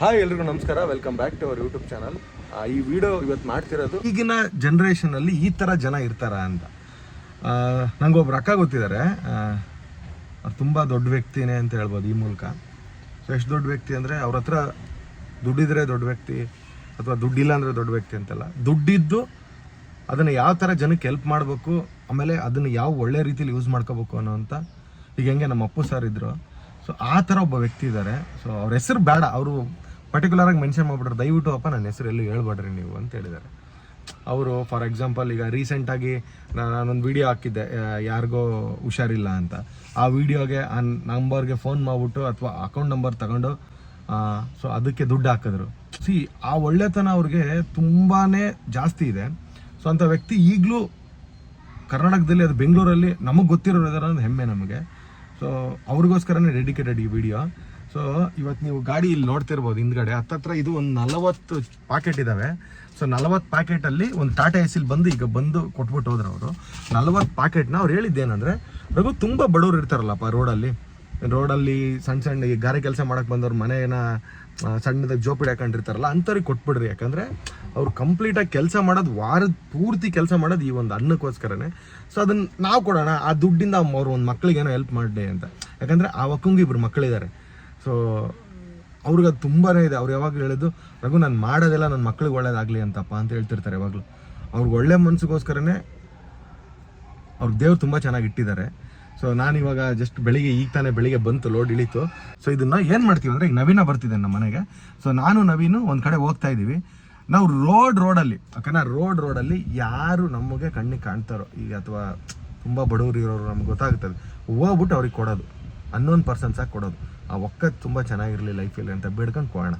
Hi ಎಲ್ರಿಗೂ ನಮಸ್ಕಾರ welcome back to our YouTube channel ಈ ವಿಡಿಯೋ ಇವತ್ತು ಮಾಡ್ತಿರೋದು ಈಗಿನ ಜನ್ರೇಷನಲ್ಲಿ ಈ ತರ ಜನ ಇರ್ತಾರ ಅಂತ. ನಂಗೆ ಒಬ್ರು ಅಕ್ಕ ಗೊತ್ತಿದ್ದಾರೆ ಅವ್ರು ತುಂಬ ದೊಡ್ಡ ವ್ಯಕ್ತಿನೇ ಅಂತ ಹೇಳ್ಬೋದು ಈ ಮೂಲಕ. ಸೊ ಎಷ್ಟು ದೊಡ್ಡ ವ್ಯಕ್ತಿ ಅಂದರೆ ಅವ್ರ ಹತ್ರ ದುಡ್ಡಿದ್ರೆ ದೊಡ್ಡ ವ್ಯಕ್ತಿ, ಅಥವಾ ದುಡ್ಡಿಲ್ಲ ಅಂದರೆ ದೊಡ್ಡ ವ್ಯಕ್ತಿ ಅಂತಲ್ಲ. ದುಡ್ಡಿದ್ದು ಅದನ್ನು ಯಾವ ಥರ ಜನಕ್ಕೆ ಹೆಲ್ಪ್ ಮಾಡಬೇಕು, ಆಮೇಲೆ ಅದನ್ನು ಯಾವ ಒಳ್ಳೆ ರೀತಿಲಿ ಯೂಸ್ ಮಾಡ್ಕೋಬೇಕು ಅನ್ನೋಂಥ ಈಗ ಹೆಂಗೆ ನಮ್ಮ ಅಪ್ಪು ಸರ್ ಇದ್ರು. ಸೊ ಆ ಥರ ಒಬ್ಬ ವ್ಯಕ್ತಿ ಇದ್ದಾರೆ ಸೊ ಅವ್ರ ಹೆಸರು ಬೇಡ, ಅವರು ಪರ್ಟಿಕ್ಯುಲರ್ ಆಗಿ ಮೆನ್ಷನ್ ಮಾಡ್ಬಿಟ್ರೆ ದಯವಿಟ್ಟು ಅಪ್ಪ ನನ್ನ ಹೆಸರು ಎಲ್ಲೂ ಹೇಳ್ಬೇಡ್ರಿ ನೀವು ಅಂತ ಹೇಳಿದ್ದಾರೆ. ಅವರು ಫಾರ್ ಎಕ್ಸಾಂಪಲ್ ಈಗ ರೀಸೆಂಟಾಗಿ ನಾನೊಂದು ವಿಡಿಯೋ ಹಾಕಿದ್ದೆ ಯಾರಿಗೋ ಹುಷಾರಿಲ್ಲ ಅಂತ. ಆ ವಿಡಿಯೋಗೆ ಆ ನಂಬರ್ಗೆ ಫೋನ್ ಮಾಡ್ಬಿಟ್ಟು ಅಥವಾ ಅಕೌಂಟ್ ನಂಬರ್ ತಗೊಂಡು ಸೊ ಅದಕ್ಕೆ ದುಡ್ಡು ಹಾಕಿದ್ರು. ಸಿ ಆ ಒಳ್ಳೆತನ ಅವ್ರಿಗೆ ತುಂಬಾ ಜಾಸ್ತಿ ಇದೆ. ಸೊ ಅಂಥ ವ್ಯಕ್ತಿ ಈಗಲೂ ಕರ್ನಾಟಕದಲ್ಲಿ ಅದು ಬೆಂಗಳೂರಲ್ಲಿ ನಮಗೆ ಗೊತ್ತಿರೋದಾರ ಒಂದು ಹೆಮ್ಮೆ ನಮಗೆ. ಸೊ ಅವ್ರಿಗೋಸ್ಕರನೇ ಡೆಡಿಕೇಟೆಡ್ ಈ ವಿಡಿಯೋ ಸೊ ಇವತ್ತು ನೀವು ಗಾಡಿ ಇಲ್ಲಿ ನೋಡ್ತಿರ್ಬೋದು ಹಿಂದ್ಗಡೆ. ಹತ್ತತ್ರ ಇದು ಒಂದು ನಲವತ್ತು ಪ್ಯಾಕೆಟ್ ಇದ್ದಾವೆ ಸೊ ನಲವತ್ತು ಪ್ಯಾಕೆಟಲ್ಲಿ ಒಂದು ಟಾಟಾ ಎಸಿಲ್ ಬಂದು ಈಗ ಬಂದು ಕೊಟ್ಬಿಟ್ಟು ಹೋದ್ರೆ ಅವರು. ನಲವತ್ತು ಪ್ಯಾಕೆಟ್ನ ಅವ್ರು ಹೇಳಿದ್ದೇನೆಂದರೆ, ರಘು ತುಂಬ ಬಡವ್ರು ಇರ್ತಾರಲ್ಲಪ್ಪ ರೋಡಲ್ಲಿ. ರೋಡಲ್ಲಿ ಸಣ್ಣ ಸಣ್ಣ ಈ ಗಾರೆ ಕೆಲಸ ಮಾಡೋಕ್ಕೆ ಬಂದವ್ರು ಮನೆಯನ್ನ ಸಣ್ಣದಾಗ ಜೋಪಿಡಿ ಹಾಕೊಂಡಿರ್ತಾರಲ್ಲ ಅಂಥವ್ರಿಗೆ ಕೊಟ್ಬಿಡ್ರಿ. ಯಾಕಂದರೆ, ಅವ್ರು ಕಂಪ್ಲೀಟಾಗಿ ಕೆಲಸ ಮಾಡೋದು ವಾರದ ಪೂರ್ತಿ ಕೆಲಸ ಮಾಡೋದು ಈ ಒಂದು ಅನ್ನಕ್ಕೋಸ್ಕರನೇ. ಸೊ ಅದನ್ನು ನಾವು ಕೊಡೋಣ. ಆ ದುಡ್ಡಿಂದ ಅವ್ರು ಒಂದು ಮಕ್ಕಳಿಗೇನೋ ಹೆಲ್ಪ್ ಮಾಡಿ ಅಂತ. ಯಾಕಂದರೆ, ಆ ಒಕ್ಕಂಗೆ ಇಬ್ಬರು ಮಕ್ಕಳಿದ್ದಾರೆ ಸೊ ಅವ್ರಿಗೆ ಅದು ತುಂಬಾ ಇದೆ. ಅವ್ರು ಯಾವಾಗಲೂ ಹೇಳಿದ್ದು ರಘು, ನಾನು ಮಾಡೋದೆಲ್ಲ ನನ್ನ ಮಕ್ಳಿಗೆ ಒಳ್ಳೇದಾಗಲಿ ಅಂತಪ್ಪ ಅಂತ ಹೇಳ್ತಿರ್ತಾರೆ ಯಾವಾಗಲೂ. ಅವ್ರಿಗೆ ಒಳ್ಳೆ ಮನಸ್ಸಿಗೋಸ್ಕರನೇ ಅವ್ರಿಗೆ ದೇವ್ರು ತುಂಬ ಚೆನ್ನಾಗಿ ಇಟ್ಟಿದ್ದಾರೆ. ಸೊ ನಾನು ಇವಾಗ ಜಸ್ಟ್ ಬೆಳಿಗ್ಗೆ, ಈಗ ತಾನೇ ಬೆಳಿಗ್ಗೆ ಬಂತು ಲೋಡ್ ಇಳಿತು. ಸೊ ಇದನ್ನ ಏನು ಮಾಡ್ತೀವಿ ಅಂದರೆ, ಈಗ ನವೀನ ಬರ್ತಿದೆ ನಮ್ಮ ಮನೆಗೆ. ಸೊ ನಾನು, ನವೀನು ಒಂದು ಕಡೆ ಹೋಗ್ತಾ ಇದ್ದೀವಿ ನಾವು ರೋಡ್ ರೋಡಲ್ಲಿ ಯಾಕಂದ್ರೆ ರೋಡ್ ರೋಡಲ್ಲಿ ಯಾರು ನಮಗೆ ಕಣ್ಣಿಗೆ ಕಾಣ್ತಾರೋ, ಈಗ ಅಥವಾ ತುಂಬ ಬಡವರು ಇರೋರು ನಮ್ಗೆ ಗೊತ್ತಾಗ್ತದೆ. ಹೋಗ್ಬಿಟ್ಟು ಅವ್ರಿಗೆ ಕೊಡೋದು. ಅನ್ನೋನ್ ಪರ್ಸನ್ಸಾಗಿ ಕೊಡೋದು. ಆ ಒಕ್ಕತ್ತು ತುಂಬ ಚೆನ್ನಾಗಿರಲಿ ಲೈಫಲ್ಲಿ ಅಂತ ಬೇಡ್ಕೊಂಡು ಕೊಡೋಣ.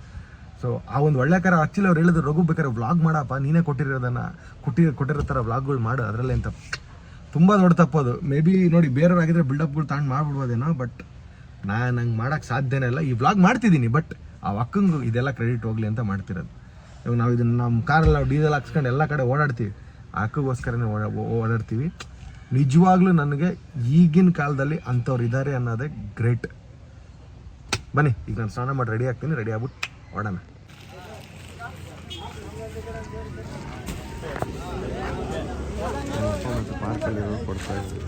ಸೊ ಆ ಒಂದು ಒಳ್ಳೆ ಕರ ಆಕ್ಚುಲಿ ಅವ್ರು ಹೇಳಿದ್ರು, ರಘು ಬೇಕಾದ್ರೆ ವ್ಲಾಗ್ ಮಾಡಪ್ಪ, ನೀನೇ ಕೊಟ್ಟಿರೋದನ್ನು, ಕೊಟ್ಟಿ, ಕೊಟ್ಟಿರೋ ಥರ ವ್ಲಾಗ್ಗಳು ಮಾಡು ಅದರಲ್ಲಿ ಅಂತ. ತುಂಬ ದೊಡ್ಡ ತಪ್ಪದು ಮೇ ಬಿ ನೋಡಿ ಬೇರೆಯವ್ರಾಗಿದ್ರೆ ಬಿಲ್ಡಪ್ಗಳು ತಾಂಡ್ ಮಾಡ್ಬಿಡ್ಬೋದೇನೋ ಬಟ್ ನಾನು ನಂಗೆ ಮಾಡೋಕ್ಕೆ ಸಾಧ್ಯನೇ ಇಲ್ಲ. ಈ ವ್ಲಾಗ್ ಮಾಡ್ತಿದ್ದೀನಿ ಬಟ್ ಆ ಅಕ್ಕಂಗೂ ಇದೆಲ್ಲ ಕ್ರೆಡಿಟ್ ಹೋಗಲಿ ಅಂತ ಮಾಡ್ತಿರೋದು. ಇವಾಗ ನಾವು ಇದನ್ನು ನಮ್ಮ ಕಾರಲ್ಲಿ ನಾವು ಡೀಸೆಲ್ ಹಾಕ್ಸ್ಕೊಂಡು ಎಲ್ಲ ಕಡೆ ಓಡಾಡ್ತೀವಿ. ಆ ಅಕ್ಕಗೋಸ್ಕರನೇ ಓಡಾ ಓಡಾಡ್ತೀವಿ. ನಿಜವಾಗ್ಲೂ ನನಗೆ ಈಗಿನ ಕಾಲದಲ್ಲಿ ಅಂಥವ್ರು ಇದ್ದಾರೆ ಅನ್ನೋದೇ ಗ್ರೇಟ್ ಬನ್ನಿ ಈಗ ನಾನು ಸ್ನಾನ ಮಾಡಿ ರೆಡಿ ಆಗ್ತೀನಿ ರೆಡಿ ಆಗ್ಬಿಟ್ಟು ಓಡೋಣ ಪಾರ್ಕಲ್ಲಿ ಕೊಡ್ತಾ ಇದ್ದೀವಿ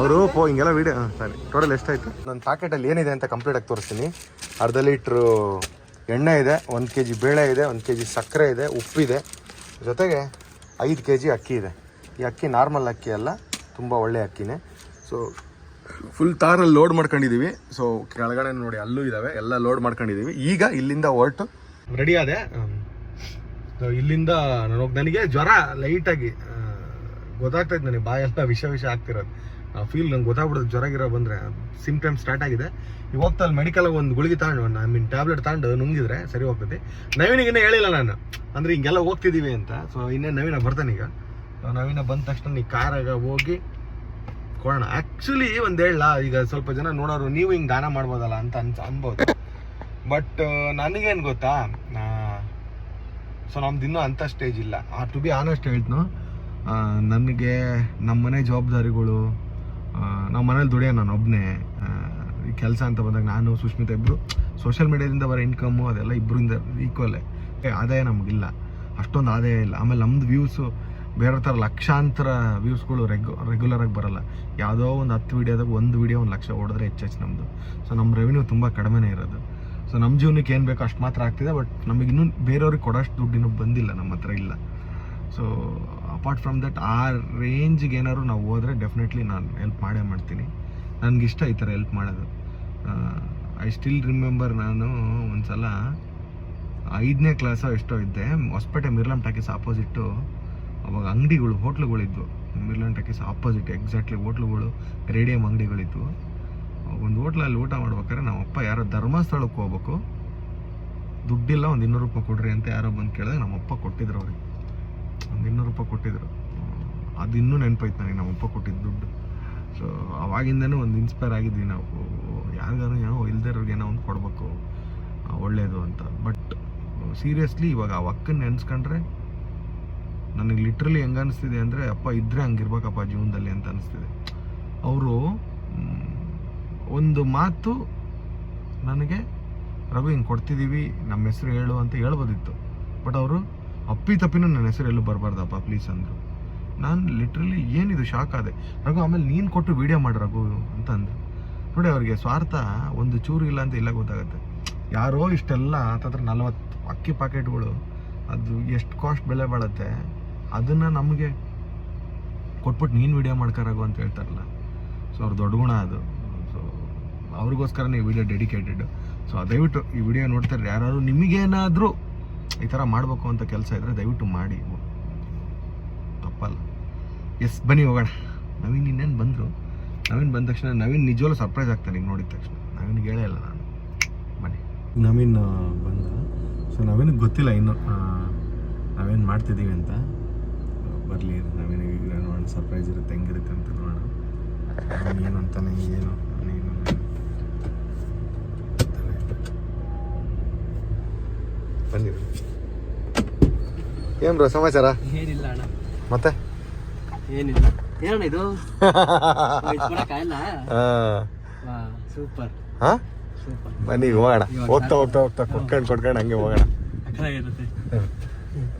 ಅವರು, ಪೋ, ಹಿಂಗೆಲ್ಲ ವೀಡಿಯೋ ಸರಿ. ಟೋಟಲ್ ಎಷ್ಟಾಯ್ತು? ನನ್ನ ಪ್ಯಾಕೆಟಲ್ಲಿ ಏನಿದೆ ಅಂತ ಕಂಪ್ಲೀಟ್ ಆಗಿ ತೋರಿಸ್ತೀನಿ. ಅರ್ಧ ಲೀಟ್ರು ಎಣ್ಣೆ ಇದೆ, ಒಂದು ಕೆ ಜಿ ಬೇಳೆ ಇದೆ, ಒಂದು ಕೆ ಜಿ ಸಕ್ಕರೆ ಇದೆ, ಉಪ್ಪಿದೆ. ಜೊತೆಗೆ ಐದು ಕೆ ಜಿ ಅಕ್ಕಿ ಇದೆ. ಈ ಅಕ್ಕಿ ನಾರ್ಮಲ್ ಅಕ್ಕಿ ಅಲ್ಲ, ತುಂಬ ಒಳ್ಳೆ ಅಕ್ಕಿನೇ. ಸೊ ಫುಲ್ ತಾರಲ್ಲಿ ಲೋಡ್ ಮಾಡ್ಕೊಂಡಿದ್ದೀವಿ ಸೊ ಕೆಳಗಡೆ ನೋಡಿ, ಅಲ್ಲೂ ಇದ್ದಾವೆ ಎಲ್ಲ ಲೋಡ್ ಮಾಡ್ಕೊಂಡಿದ್ದೀವಿ ಈಗ ಇಲ್ಲಿಂದ ಹೊರಟು. ರೆಡಿ ಆದೆ ಇಲ್ಲಿಂದ ನಾನು ನನಗೆ ಜ್ವರ ಲೈಟಾಗಿ ಗೊತ್ತಾಗ್ತೈತೆ ನನಗೆ ಬಾಯೆಲ್ಲ ವಿಷ ವಿಷ ಆಗ್ತಿರೋದು. ಫೀಲ್ ನಂಗೆ ಗೊತ್ತಾಗ್ಬಿಡೋದು ಜ್ವರ ಗಿರ ಬಂದರೆ. ಸಿಮ್ಟಮ್ಸ್ ಸ್ಟಾರ್ಟ್ ಆಗಿದೆ. ಈಗ ಹೋಗ್ತಾ ಅಲ್ಲಿ ಮೆಡಿಕಲ್ ಒಂದು ಗುಳಿಗೆ ತಗೊಂಡು ಐ ಮೀನ್ ಟ್ಯಾಬ್ಲೆಟ್ ತಗೊಂಡು ನುಂಗಿದ್ರೆ ಸರಿ ಹೋಗ್ತೈತಿ. ನವೀನಿಗೆ ಹೇಳಿಲ್ಲ ನಾನು. ಅಂದರೆ ಹಿಂಗೆಲ್ಲ ಹೋಗ್ತಿದ್ದೀವಿ ಅಂತ. ಸೊ ಇನ್ನೇ ನವೀನ ಬರ್ತಾನೆ ಈಗ. ನವೀನ ಬಂದ ತಕ್ಷಣ ನೀ ಕಾರಾಗ ಹೋಗಿ ಕೊಡೋಣ. ಆ್ಯಕ್ಚುಲಿ ಒಂದು ಹೇಳಲ್ಲ ಈಗ ಸ್ವಲ್ಪ ಜನ ನೋಡೋರು, ನೀವು ಹಿಂಗೆ ದಾನ ಮಾಡ್ಬೋದಲ್ಲ ಅಂತ ಅನ್ಸ ಅನ್ಬೋದು. ಬಟ್ ನನಗೇನು ಗೊತ್ತಾ? ಸೊ ನಮ್ದು ಇನ್ನೂ ಅಂಥ ಸ್ಟೇಜ್ ಇಲ್ಲ. ಟು ಬಿ ಆನೆಸ್ಟ್ ಹೇಳ್ತು ನನಗೆ ನಮ್ಮ ಮನೆ ಜವಾಬ್ದಾರಿಗಳು ನಮ್ಮ ಮನೇಲಿ ದುಡಿಯೋ ನಾನು ಒಬ್ಬನೇ ಈ ಕೆಲಸ ಅಂತ ಬಂದಾಗ ನಾನು, ಸುಷ್ಮಿತಾ ಇಬ್ಬರು ಸೋಷಿಯಲ್ ಮೀಡಿಯಾದಿಂದ ಬರೋ ಇನ್ಕಮ್ಮು ಅದೆಲ್ಲ ಇಬ್ಬರಿಂದ ಈಕ್ವಲ್ಲೇ ಆದಾಯ ನಮಗಿಲ್ಲ. ಅಷ್ಟೊಂದು ಆದಾಯ ಇಲ್ಲ. ಆಮೇಲೆ ನಮ್ದು ವ್ಯೂಸು ಬೇರೆ ಥರ ಲಕ್ಷಾಂತರ ವ್ಯೂಸ್ಗಳು ರೆಗ್ಯು ರೆಗ್ಯುಲರಾಗಿ ಬರಲ್ಲ. ಯಾವುದೋ ಒಂದು ಹತ್ತು ವೀಡಿಯೋದಾಗ ಒಂದು ವೀಡಿಯೋ ಒಂದು ಲಕ್ಷ ಓಡಿದ್ರೆ ಹೆಚ್ಚು ನಮ್ಮದು ಸೊ ನಮ್ಮ ರೆವಿನ್ಯೂ ತುಂಬ ಕಡಿಮೆನೇ ಇರೋದು. ಸೊ ನಮ್ಮ ಜೀವನಕ್ಕೆ ಏನು ಬೇಕೋ ಅಷ್ಟು ಮಾತ್ರ ಆಗ್ತಿದೆ ಬಟ್ ನಮಗೆ ಇನ್ನೂ ಬೇರೆಯವ್ರಿಗೆ ಕೊಡೋಷ್ಟು ದುಡ್ಡಿನೂ ಬಂದಿಲ್ಲ ನಮ್ಮ ಹತ್ರ ಇಲ್ಲ. ಸೊ ಅಪಾರ್ಟ್ ಫ್ರಮ್ ದಟ್ ಆ ರೇಂಜ್ಗೆ ಏನಾದ್ರು ನಾವು ಹೋದರೆ ಡೆಫಿನೆಟ್ಲಿ ನಾನು ಹೆಲ್ಪ್ ಮಾಡೇ ಮಾಡ್ತೀನಿ. ನನಗಿಷ್ಟ ಈ ಥರ ಹೆಲ್ಪ್ ಮಾಡೋದು. ಐ ಸ್ಟಿಲ್ ರಿಮೆಂಬರ್ ನಾನು ಒಂದು ಸಲ ಐದನೇ ಕ್ಲಾಸೋ ಎಷ್ಟೋ ಇದ್ದೆ. ಹೊಸಪೇಟೆ ಮಿರ್ಲಾಮ್ ಟಾಕೀಸ್ ಆಪೋಸಿಟ್ಟು ಅವಾಗ ಅಂಗಡಿಗಳು, ಹೋಟ್ಲುಗಳಿದ್ವು. ಮಿರ್ಲಾಮ್ ಟಾಕೀಸ್ ಆಪೋಸಿಟ್ ಎಕ್ಸಾಕ್ಟ್ಲಿ ಹೋಟ್ಲುಗಳು, ರೇಡಿಯಂ ಅಂಗಡಿಗಳಿದ್ವು. ಒಂದು ಹೋಟ್ಲಲ್ಲಿ ಊಟ ಮಾಡ್ಬೇಕಾದ್ರೆ ನಮ್ಮ ಅಪ್ಪ ಯಾರೋ ಧರ್ಮಸ್ಥಳಕ್ಕೆ ಹೋಗ್ಬೇಕು. ದುಡ್ಡಿಲ್ಲ, ಒಂದು ಇನ್ನೂರು ರೂಪಾಯಿ ಕೊಡ್ರಿ ಅಂತ ಯಾರೋ ಬಂದು ನಮ್ಮ ಅಪ್ಪ ಕೊಟ್ಟಿದ್ರು ಅವ್ರಿಗೆ. ಒಂದು ಇನ್ನೂರು ರೂಪಾಯಿ ಕೊಟ್ಟಿದ್ರು. ಅದು ಇನ್ನೂ ನೆನಪಾಯ್ತು ನನಗೆ ನಮ್ಮಪ್ಪ ಕೊಟ್ಟಿದ್ದು ದುಡ್ಡು. ಸೊ ಅವಾಗಿಂದನೂ ಒಂದು ಇನ್ಸ್ಪೈರ್ ಆಗಿದ್ವಿ ನಾವು. ಯಾರಿಗಾರು ಏನೋ ಇಲ್ದಿರೋರ್ಗೆ ಏನೋ ಒಂದು ಕೊಡಬೇಕು. ಒಳ್ಳೆಯದು ಅಂತ. ಬಟ್ ಸೀರಿಯಸ್ಲಿ ಇವಾಗ ಆ ಅಕ್ಕನ ನೆನೆಸ್ಕೊಂಡ್ರೆ ನನಗೆ ಲಿಟ್ರಲಿ ಹೆಂಗೆ ಅನಿಸ್ತಿದೆ ಅಂದರೆ, ಅಪ್ಪ ಇದ್ದರೆ ಹಂಗಿರ್ಬೇಕಪ್ಪ ಜೀವನದಲ್ಲಿ ಅಂತ ಅನಿಸ್ತಿದೆ. ಅವರು ಒಂದು ಮಾತು ನನಗೆ, ರಘು, ಹಿಂಗೆ ಕೊಡ್ತಿದ್ದೀವಿ ನಮ್ಮ ಹೆಸರು ಹೇಳು ಅಂತ ಹೇಳ್ಬೋದಿತ್ತು. ಬಟ್ ಅವರು ಅಪ್ಪಿ ತಪ್ಪಿನೂ ನನ್ನ ಹೆಸರು ಎಲ್ಲೂ ಬರಬಾರ್ದಪ್ಪ, ಪ್ಲೀಸ್ ಅಂದರು. ನಾನು ಲಿಟ್ರಲಿ ಏನಿದು ಶಾಕ್ ಆದೆ. ರಘು, ಆಮೇಲೆ ನೀನು ಕೊಟ್ಟು ವೀಡಿಯೋ ಮಾಡಿ ರಘು ಅಂತ ಅಂದರು ನೋಡಿ ಅವರಿಗೆ ಸ್ವಾರ್ಥ ಒಂದು ಚೂರು ಇಲ್ಲ ಅಂತ ಇಲ್ಲ ಗೊತ್ತಾಗುತ್ತೆ. ಯಾರೋ ಇಷ್ಟೆಲ್ಲ ಹತ್ತತ್ರ ನಲ್ವತ್ತು ಅಕ್ಕಿ ಪ್ಯಾಕೆಟ್ಗಳು ಅದು ಎಷ್ಟು ಕಾಸ್ಟ್ ಬೆಲೆ ಬಾಳುತ್ತೆ, ಅದನ್ನು ನಮಗೆ ಕೊಟ್ಬಿಟ್ಟು ನೀನು ವಿಡಿಯೋ ಮಾಡ್ಕರಾಗು ಅಂತ ಹೇಳ್ತಾರಲ್ಲ. ಸೊ ಅವ್ರ ದೊಡ್ಡ ಗುಣ ಅದು. ಅವ್ರಿಗೋಸ್ಕರನೇ ಈ ವಿಡಿಯೋ ಡೆಡಿಕೇಟೆಡ್ ಸೊ ದಯವಿಟ್ಟು ಈ ವಿಡಿಯೋ ನೋಡ್ತಾರೆ ಯಾರು ನಿಮಗೇನಾದರೂ ಈ ಥರ ಮಾಡಬೇಕು ಅಂತ ಕೆಲಸ ಇದ್ದರೆ ದಯವಿಟ್ಟು ಮಾಡಿ. ತಪ್ಪಲ್ಲ. ಎಸ್ ಬನ್ನಿ ಹೋಗೋಣ. ನವೀನ್ ಇನ್ನೇನು ಬಂದರು? ನವೀನ್ ಬಂದ ತಕ್ಷಣ ನವೀನ್ ನಿಜವಾಗ್ಲೂ ಸರ್ಪ್ರೈಸ್ ಆಗ್ತಾನೆ ಈಗ ನೋಡಿದ ತಕ್ಷಣ. ನವೀನ್ಗೆ ಹೇಳೇ ಇಲ್ಲ ನಾನು. ಬನ್ನಿ. ನವೀನ್ ಬಂದ. ಸೊ ನವೀನಿಗೆ ಗೊತ್ತಿಲ್ಲ ಇನ್ನು ನಾವೇನು ಮಾಡ್ತಿದ್ದೀವಿ ಅಂತ. ಬರಲಿ ನವೀನಿಗೆ ನೋಡೋಣ ಸರ್ಪ್ರೈಸ್ ಇರುತ್ತೆ, ಹೆಂಗಿರುತ್ತೆ ಅಂತ ನೋಡೋಣ. ಏನು ಅಂತಾನೆ, ಏನು ನೀನು ಬನ್ನಿ ಏನು ಬ್ರೋ ಸಮಾಚಾರ? ಏನಿಲ್ಲ ಅಣ್ಣ. ಮತ್ತೆ? ಏನಿಲ್ಲ. ಏನಣ್ಣ ಇದು? ಸೂಪರ್. ಹಾ? ಸೂಪರ್. ಬನ್ನಿ ಹೋಗೋಣ. ಹೋಗ್ತಾ ಹೋಗ್ತಾ ಹೋಗ್ತಾ ಕೊಟ್ಕೊಂಡು ಕೊಟ್ಕೊಂಡು ಹಂಗೆ ಹೋಗೋಣ. ಇರುತ್ತೆ.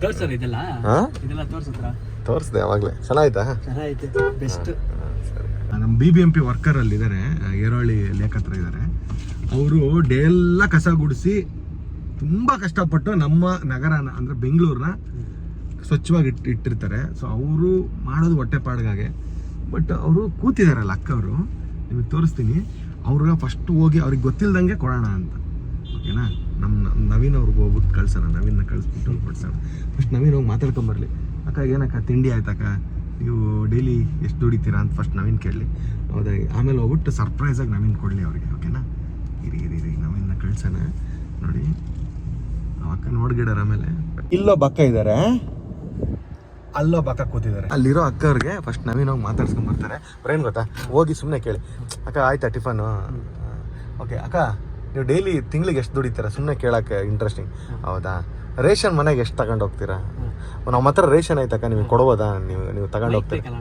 ತೋರ್ಸೋಣ ಇದೆಲ್ಲ? ಹಾ? ಇದೆಲ್ಲ ತೋರ್ಸತ್ರ? ತೋರಿಸ್ದೆ ಅವಾಗಲೇ ಚೆನ್ನಾಯ್ತಾ ಚೆನ್ನಾಗೈತೆ ಬೆಸ್ಟ್. ನಮ್ಮ B B M P worker ಅಲ್ಲಿ ಇದ್ದಾರೆ ಏರೋಳಿ ಲೇಖತ್ರ ಇದ್ದಾರೆ. ಅವರು ಡೇ ಎಲ್ಲ ಕಸ ಗುಡಿಸಿ ತುಂಬಾ ಕಷ್ಟಪಟ್ಟು ನಮ್ಮ ನಗರನ, ಅಂದ್ರೆ ಬೆಂಗಳೂರನ್ನ ಸ್ವಚ್ಛವಾಗಿ ಇಟ್ಟು ಇಟ್ಟಿರ್ತಾರೆ. ಸೊ ಅವರು ಮಾಡೋದು ಹೊಟ್ಟೆ ಪಾಡ್ಗಾಗೆ. ಬಟ್ ಅವರು ಕೂತಿದಾರಲ್ಲ ಅಕ್ಕವರು, ನಿಮಗೆ ತೋರಿಸ್ತೀನಿ. ಅವ್ರಿಗೆ ಫಸ್ಟ್ ಹೋಗಿ ಅವ್ರಿಗೆ ಗೊತ್ತಿಲ್ದಂಗೆ ಕೊಡೋಣ ಅಂತ. ಓಕೆನಾ ನಮ್ಮ ನವೀನ್ ಅವ್ರಿಗೆ ಹೋಗ್ಬಿಟ್ಟು ಕಳ್ಸೋಣ. ನವೀನ್ನ ಕಳಿಸ್ಬಿಟ್ಟು ಕೊಡ್ಸೋಣ. ಫಸ್ಟ್ ನವೀನ್ ಹೋಗಿ ಮಾತಾಡ್ಕೊಂಬರ್ಲಿ ಅಕ್ಕ, ಏನಕ್ಕ, ತಿಂಡಿ ಆಯ್ತಕ್ಕ? ನೀವು ಡೈಲಿ ಎಷ್ಟು ದುಡಿತೀರಾ? ಅಂತ ಫಸ್ಟ್ ನವೀನ್ ಕೇಳಲಿ. ಹೌದಾಗಿ ಆಮೇಲೆ ಹೋಗ್ಬಿಟ್ಟು ಸರ್ಪ್ರೈಸಾಗಿ ನವೀನ್ ಕೊಡಲಿ ಅವ್ರಿಗೆ. ಓಕೆನಾ ಇರಿ ಇರಿ ಇರಿ. ನವೀನ್ನ ಕಳ್ಸೋಣ. ನೋಡಿ. ಅಕ್ಕ ನೋಡ್ಗಿಡಾರ ಆಮೇಲೆ. ಇಲ್ಲೋ ಬಕ್ಕ ಇದ್ದಾರೆ ಅಲ್ಲೋ ಬಕ್ಕ ಕೂತಿದ್ದಾರೆ ಅಲ್ಲಿರೋ ಅಕ್ಕವ್ರಿಗೆ ಫಸ್ಟ್ ನವೀನ್ ಹೋಗಿ ಮಾತಾಡ್ಸ್ಕೊಂಡ್ ಬರ್ತಾರೆ. ಗೊತ್ತಾ? ಹೋಗಿ ಸುಮ್ಮನೆ ಕೇಳಿ. ಅಕ್ಕ ಆಯ್ತಾ ಟಿಫನು? ಓಕೆ ಅಕ್ಕ ನೀವು ಡೈಲಿ ತಿಂಗ್ಳಿಗೆ ಎಷ್ಟು ದುಡಿತೀರ? ಸುಮ್ಮನೆ ಕೇಳೋಕ್ಕೆ ಇಂಟ್ರೆಸ್ಟಿಂಗ್ ಹೌದಾ? ರೇಷನ್ ಮನೆಗೆ ಎಷ್ಟು ತಗೊಂಡು ಹೋಗ್ತೀರಾ? ನಮ್ಮ ಹತ್ರ ರೇಷನ್ ಆಯ್ತಕ್ಕ ನಿಮಗೆ ಕೊಡ್ಬೋದಾ? ನೀವು ನೀವು ತಗೊಂಡು ಹೋಗ್ತೀರಾ?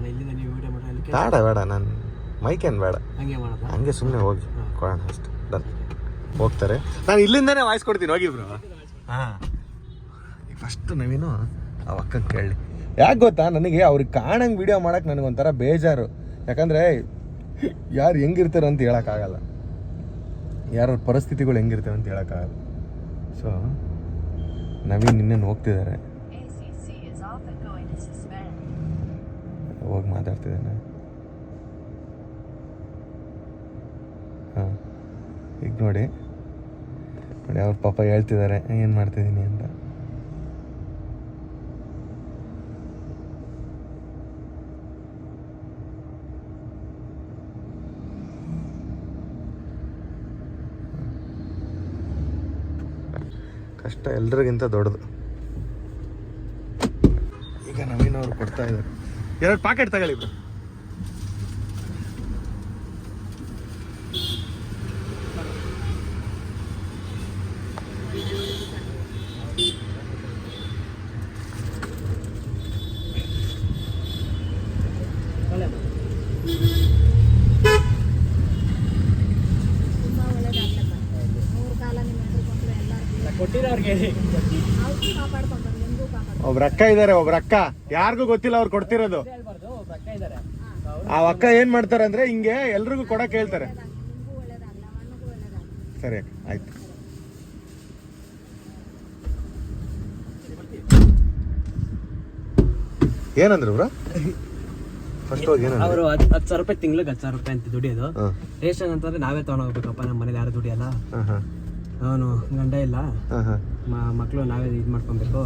ಬೇಡ ಬೇಡ ನಾನು ಮೈಕೇನು ಬೇಡ. ಹಂಗೆ ಸುಮ್ಮನೆ ಹೋಗಿ ಕೊಡೋಣ ಅಷ್ಟು. ಡನ್. ಹೋಗ್ತಾರೆ. ನಾನು ಇಲ್ಲಿಂದನೇ ವಾಯ್ಸ್ ಕೊಡ್ತೀನಿ ಹೋಗಿ ಬ್ರೋ ಹಾಂ. ಫಸ್ಟ್ ನವೀನು ಆ ಅಕ್ಕಂಗೆ ಕೇಳಿ ಯಾಕೆ ಗೊತ್ತಾ? ನನಗೆ ಅವ್ರಿಗೆ ಕಾಣಂಗೆ ವಿಡಿಯೋ ನನಗೆ ನನಗೊಂಥರ ಬೇಜಾರು. ಯಾಕಂದರೆ ಯಾರು ಹೆಂಗಿರ್ತಾರೆ ಅಂತ ಹೇಳೋಕ್ಕಾಗಲ್ಲ. ಯಾರ ಪರಿಸ್ಥಿತಿಗಳು ಹೆಂಗಿರ್ತವೆ ಅಂತ ಹೇಳೋಕ್ಕಾಗಲ್ಲ. ಸೊ ನವೀನ್ ಇನ್ನೇನು ಹೋಗ್ತಿದ್ದಾರೆ ಹೋಗಿ ಮಾತಾಡ್ತಿದ್ದಾನೆ ಹಾಂ. ಈಗ ನೋಡಿ. ನೋಡಿ, ಅವ್ರ ಪಾಪ ಹೇಳ್ತಿದ್ದಾರೆ ಏನು ಮಾಡ್ತಿದ್ದೀನಿ ಅಂತ. ಕಷ್ಟ ಎಲ್ರಿಗಿಂತ ದೊಡ್ಡದು. ಈಗ ನವೀನ್ ಅವ್ರು ಕೊಡ್ತಾ ಇದ್ದಾರೆ. ಎರಡು ಪಾಕೆಟ್ ತಗೊಳ್ಳಿ ಬ್ರೋ ತುಂಬಾ ಒಳ್ಳೇದಾಗ್ಲಕ್ಕ ಮೂರು ಕಾಲ ನಿಮ್ಮ ಹೆಸರು ಕೊಟ್ಟರೆ ಎಲ್ಲರಿಗೂ ಕೊಟ್ಟಿರೋರ್ಗೆ ಅವ್ರಿಗೂ ಕಾಪಾಡ್ಕೊಂಡ್ರು ನಿಮಗೂ ಕಾಪಾಡ್ಕೊಂಡು ಒಬ್ರ ಅಕ್ಕ ಇದಾರೆ ಒಬ್ರ ಅಕ್ಕ. ಯಾರಿಗೂ ಗೊತ್ತಿಲ್ಲ ಅವ್ರು ಕೊಡ್ತಿರೋದು. ಆ ಅಕ್ಕ ಏನ್ ಮಾಡ್ತಾರೆ ಅಂದ್ರೆ ಹಿಂಗೆ ಎಲ್ರಿಗೂ ಕೊಡಕ್ ಹೇಳ್ತಾರೆ. ಸರಿ ಆಯ್ತು. ಏನಂದ್ರು ಬ್ರೋ? ಫಸ್ಟ್ ಹೋಗಿ ಏನಂದ್ರು? ಅವರು ಹತ್ತು ಸಾವಿರ ರೂಪಾಯಿ ತಿಂಗ್ಳಿಗೆ ಹತ್ತು ಸಾವಿರ ರೂಪಾಯಿ ಅಂತ ದುಡಿಯೋದು. ರೇಷನ್ ಅಂತಂದ್ರೆ ನಾವೇ ತಗೊಂಡೋಗ್ಬೇಕಪ್ಪ ನಮ್ಮ ಮನೇಲಿ ಯಾರು ದುಡಿಯಲ್ಲ. ಅವನು ಗಂಡ ಇಲ್ಲ. ಮಕ್ಕಳು ನಾವೇ ಇದು ಮಾಡ್ಕೊಬೇಕು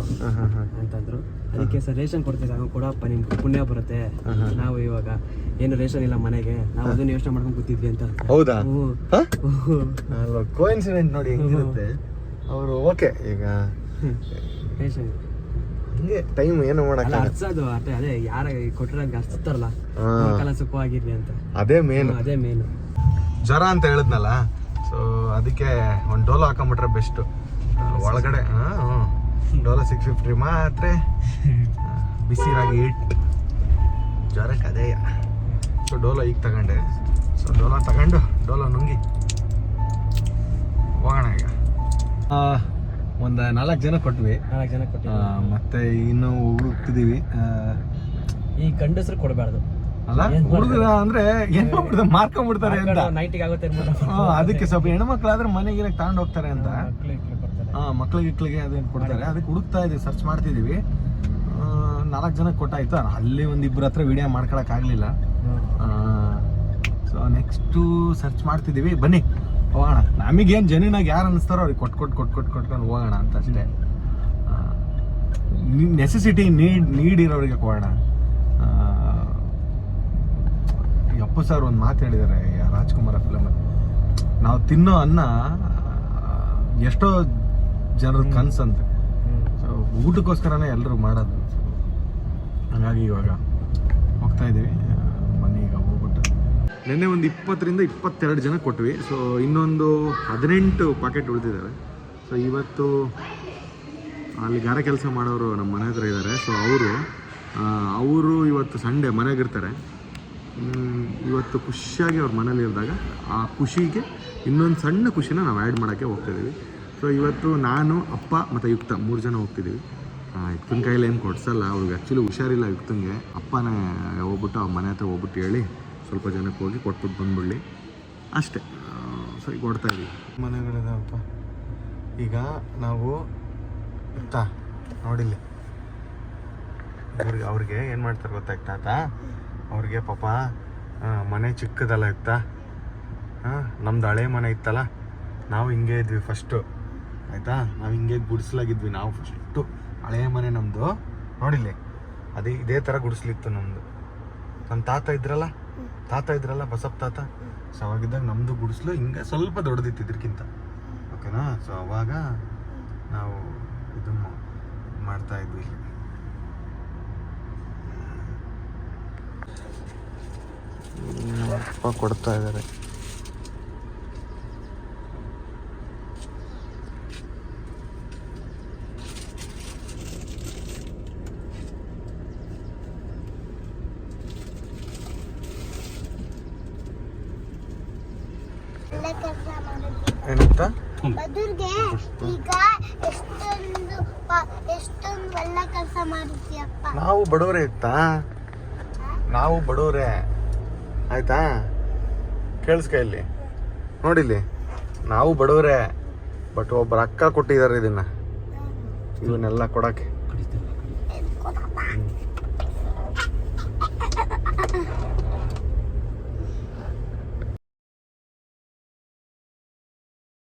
ಅಂತಂದ್ರು. ಅದಕ್ಕೆ ಸರ್ ರೇಷನ್ ಕೊಡ್ತೀರಾ ಅವ್ನು ಕೊಡಪ್ಪ ನಿಮ್ಗೆ ಪುಣ್ಯ ಬರುತ್ತೆ. ನಾವು ಇವಾಗ ಏನು ರೇಷನ್ ಇಲ್ಲ ಮನೆಗೆ ನಾವು ಅದನ್ನ ಯೋಚನೆ ಮಾಡ್ಕೊಂಡು ಕೂತಿದ್ವಿ ಅಂತ. ಹೌದಾ? ಕೋಇನ್ಸಿಡೆಂಟ್ ನೋಡಿ ಹೆಂಗಿರುತ್ತೆ ಅವರು ಓಕೆ ಈಗ ರೇಷನ್. ಹಿಂಗೆ ಟೈಮ್ ಏನು ಮಾಡಕ್ಕೆ ಹಚ್ಚೋದು ಹರ್ಸೋದು ಅದೇ ಅದೇ ಯಾರ ಕೊಟ್ಟಿರೋದ್ ಹರ್ಸ್ತಾರಲ್ಲ. ಕಾಲ ಸುಖವಾಗಿರ್ಲಿ ಅಂತ. ಅದೇ ಮೇನ್ ಅದೇ ಮೇನ್ ಜ್ವರ ಅಂತ ಹೇಳಿದ್ನಲ್ಲ ಸೊ ಅದಕ್ಕೆ ಒಂದು ಡೋಲೋ ಹಾಕೊಂಬಿಟ್ರೆ ಬೆಸ್ಟ್ ಒಳಗಡೆ ಡೋಲೋ ಸಿಕ್ಸ್ ಫಿಫ್ಟಿ ಮಾತ್ರ. ಬಿಸಿ ರಾಗಿ ಹಿಟ್ ಜ್ವರಕ್ಕೆ ಅದೇ ಸೊ ಡೋಲೋ ಈಗ ತಗೊಂಡೆ. ಸೊ ಡೋಲೋ ತಗೊಂಡು ಡೋಲೋ ನುಂಗಿ. ಹೋಗೋಣ ಈಗ. ಒಂದು ನಾಲ್ಕು ಜನ ಕೊಟ್ವಿ. ನಾಲ್ಕು ಜನ ಕೊಟ್ಟು ಮತ್ತೆ ಇನ್ನು ಹುಡುಕ್ತಿದ್ದೀವಿ ಈ ಗಂಡಸರು ಕೊಡಬಾರ್ದು. ಅಲ್ಲ ಏನ್ ಹುಡುಗರ ಅಂದ್ರೆ ಏನ್ ಮಾಡ್ಬಿಡ್ತಾರೆ ಮಾರ್ಕೊಂಡ್ಬಿಡ್ತಾರೆ ಅಂತ. ನೈಟಿಗೆ ಆಗುತ್ತೆ ಅದಕ್ಕೆ ಸ್ವಲ್ಪ ಹೆಣ್ಮಕ್ಳಾದ್ರೆ ಮನೆಗೆ ತಗೊಂಡು ಹೋಗ್ತಾರೆ ಅಂತ. ಹಾ ಮಕ್ಳಿಗೆ ಇಕ್ಳಿಗೆ ಅದೇನು ಕೊಡ್ತಾರೆ. ಅದಕ್ಕೆ ಹುಡುಕ್ತಾ ಇದೀವಿ ಸರ್ಚ್ ಮಾಡ್ತಿದೀವಿ ನಾಲ್ಕು ಜನಕ್ಕೆ ಕೊಟ್ಟಾಯ್ತು. ಅಲ್ಲಿ ಒಂದು ಇಬ್ಬರ ಹತ್ರ ವಿಡಿಯೋ ಮಾಡ್ಕೊಳಕ್ ಆಗ್ಲಿಲ್ಲ. ಸೊ ನೆಕ್ಸ್ಟು ಸರ್ಚ್ ಮಾಡ್ತಿದ್ದೀವಿ. ಬನ್ನಿ ಹೋಗೋಣ. ನಮಗೇನು ಜನಿನಾಗ ಯಾರು ಅನಿಸ್ತಾರೋ ಅವ್ರಿಗೆ ಕೊಟ್ಟು ಕೊಟ್ಟು ಕೊಟ್ಟು ಕೊಟ್ಟು ಕೊಟ್ಕೊಂಡು ಹೋಗೋಣ ಅಂತ ಅಷ್ಟೇ. ನೆಸೆಸಿಟಿ ನೀಡ್ ನೀಡಿರೋರಿಗೆ ಕೊಡೋಣ ಈ ಅಪ್ಪು ಸರ್ ಒಂದು ಮಾತು ಹೇಳಿದ್ದಾರೆ ರಾಜ್ಕುಮಾರ ಫಿಲಮ್ ನಾವು ತಿನ್ನೋ ಅನ್ನ ಎಷ್ಟೋ ಜನರ ಕನ್ಸಂತೆ. ಸೊ ಊಟಕ್ಕೋಸ್ಕರನೇ ಎಲ್ಲರೂ ಮಾಡೋದು. ಹಾಗಾಗಿ ಇವಾಗ ಹೋಗ್ತಾ ಇದ್ದೀವಿ ಈಗ ಹೋಗ್ಬಿಟ್ಟು. ನಿನ್ನೆ ಒಂದು ಇಪ್ಪತ್ತರಿಂದ ಇಪ್ಪತ್ತೆರಡು ಜನ ಕೊಟ್ವಿ. ಸೊ ಇನ್ನೊಂದು ಹದಿನೆಂಟು ಪಾಕೆಟ್ ಉಳಿದಿದ್ದಾರೆ ಸೊ ಇವತ್ತು ಅಲ್ಲಿ ಗಾರೆ ಕೆಲಸ ಮಾಡೋರು ನಮ್ಮ ಮನೆ ಹತ್ರ ಇದ್ದಾರೆ ಸೊ ಅವರು ಅವರು ಇವತ್ತು ಸಂಡೇ ಮನೆಗಿರ್ತಾರೆ ಇವತ್ತು ಖುಷಿಯಾಗಿ ಅವ್ರ ಮನೇಲಿ ಇರಿದಾಗ ಆ ಖುಷಿಗೆ ಇನ್ನೊಂದು ಸಣ್ಣ ಖುಷಿನ ನಾವು ಆ್ಯಡ್ ಮಾಡೋಕ್ಕೆ ಹೋಗ್ತಿದ್ದೀವಿ ಸೊ ಇವತ್ತು ನಾನು, ಅಪ್ಪ ಮತ್ತು ಯುಕ್ತ ಮೂರು ಜನ ಹೋಗ್ತಿದ್ದೀವಿ ಯುಕ್ತನ ಕೈಯಲ್ಲಿ ಏನು ಕೊಡ್ಸಲ್ಲ, ಅವ್ರಿಗೆ ಆ್ಯಕ್ಚುಲಿ ಹುಷಾರಿಲ್ಲ ಯುಕ್ತಂಗೆ. ಅಪ್ಪನೇ ಹೋಗ್ಬಿಟ್ಟು ಅವ್ರ ಮನೆ ಹತ್ರ ಹೋಗ್ಬಿಟ್ಟು ಹೇಳಿ, ಸ್ವಲ್ಪ ಜನಕ್ಕೆ ಹೋಗಿ ಕೊಟ್ಬಿಟ್ಟು ಬಂದ್ಬಿಡ್ಲಿ. ಅಷ್ಟೇ. ಸೊ ಈಗ ಕೊಡ್ತಾ ಇದ್ದೀವಿ ಮನೆಗಳಿದಾವಪ್ಪ. ಈಗ ನಾವು ಯುಕ್ತ ನೋಡಿಲ್ಲ. ಅವ್ರಿಗೆ ಅವ್ರಿಗೆ ಏನು ಮಾಡ್ತಾರೆ ಗೊತ್ತಾಯ್ತು, ತಾತ? ಅವ್ರಿಗೆ ಪಾಪ ಮನೆ ಚಿಕ್ಕದಲ್ಲ ಇತ್ತ? ಹಾಂ ನಮ್ದು ಹಳೆ ಮನೆ ಇತ್ತಲ್ಲ? ನಾವು ಹಿಂಗೆ ಇದ್ವಿ ಫಸ್ಟು ಆಯಿತಾ? ನಾವು ಹಿಂಗೆ ಗುಡಿಸ್ಲಾಗಿದ್ವಿ ನಾವು ಫಸ್ಟು ಹಳೆಯ ಮನೆ ನಮ್ಮದು ನೋಡಿಲ್ಲಿ ಅದೇ, ಇದೇ ಥರ ಗುಡಿಸ್ಲಿತ್ತು ನಮ್ಮದು ನಮ್ಮ ತಾತ ಇದ್ರಲ್ಲ? ತಾತ ಇದ್ರಲ್ಲ ಬಸಪ್ಪ ತಾತ? ಸೊ ಅವಾಗಿದ್ದಾಗ ನಮ್ಮದು ಗುಡಿಸ್ಲು ಹಿಂಗೆ ಸ್ವಲ್ಪ ದೊಡ್ಡದಿತ್ತು ಇದಕ್ಕಿಂತ ಓಕೆನಾ ಸೊ ಅವಾಗ ನಾವು ಇದು ಮಾ- ಮಾಡ್ತಾ ಇದ್ವಿ ಇಲ್ಲಿ ಹ್ಮ್, ಅಪ್ಪ ಕೊಡ್ತಾ ಇದ್ದಾರೆ. ಎಲ್ಲ ಕೆಲಸ ಮಾಡಿದ್ವಿ. ಏನಂತ? ಬದುರ್ಗೆ ಈಗ ಎಷ್ಟೊಂದು ಎಷ್ಟೊಂದು ಒಳ್ಳೆ ಕೆಲಸ ಮಾಡಿದ್ಯಪ್ಪ ನಾವು ಬಡವರೇ ಇತ್ತ? ನಾವು ಬಡವರೇ. ಆಯ್ತಾ? ಕೇಳಿಸ್ಕ ಇಲ್ಲಿ. ನೋಡಿಲ್ಲಿ ನಾವು ಬಡವರೇ ಬಟ್ ಒಬ್ಬರು ಅಕ್ಕ ಕೊಟ್ಟಿದ್ದಾರೆ ಇದನ್ನ. ಇವನ್ನೆಲ್ಲ ಕೊಡಕ್ಕೆ.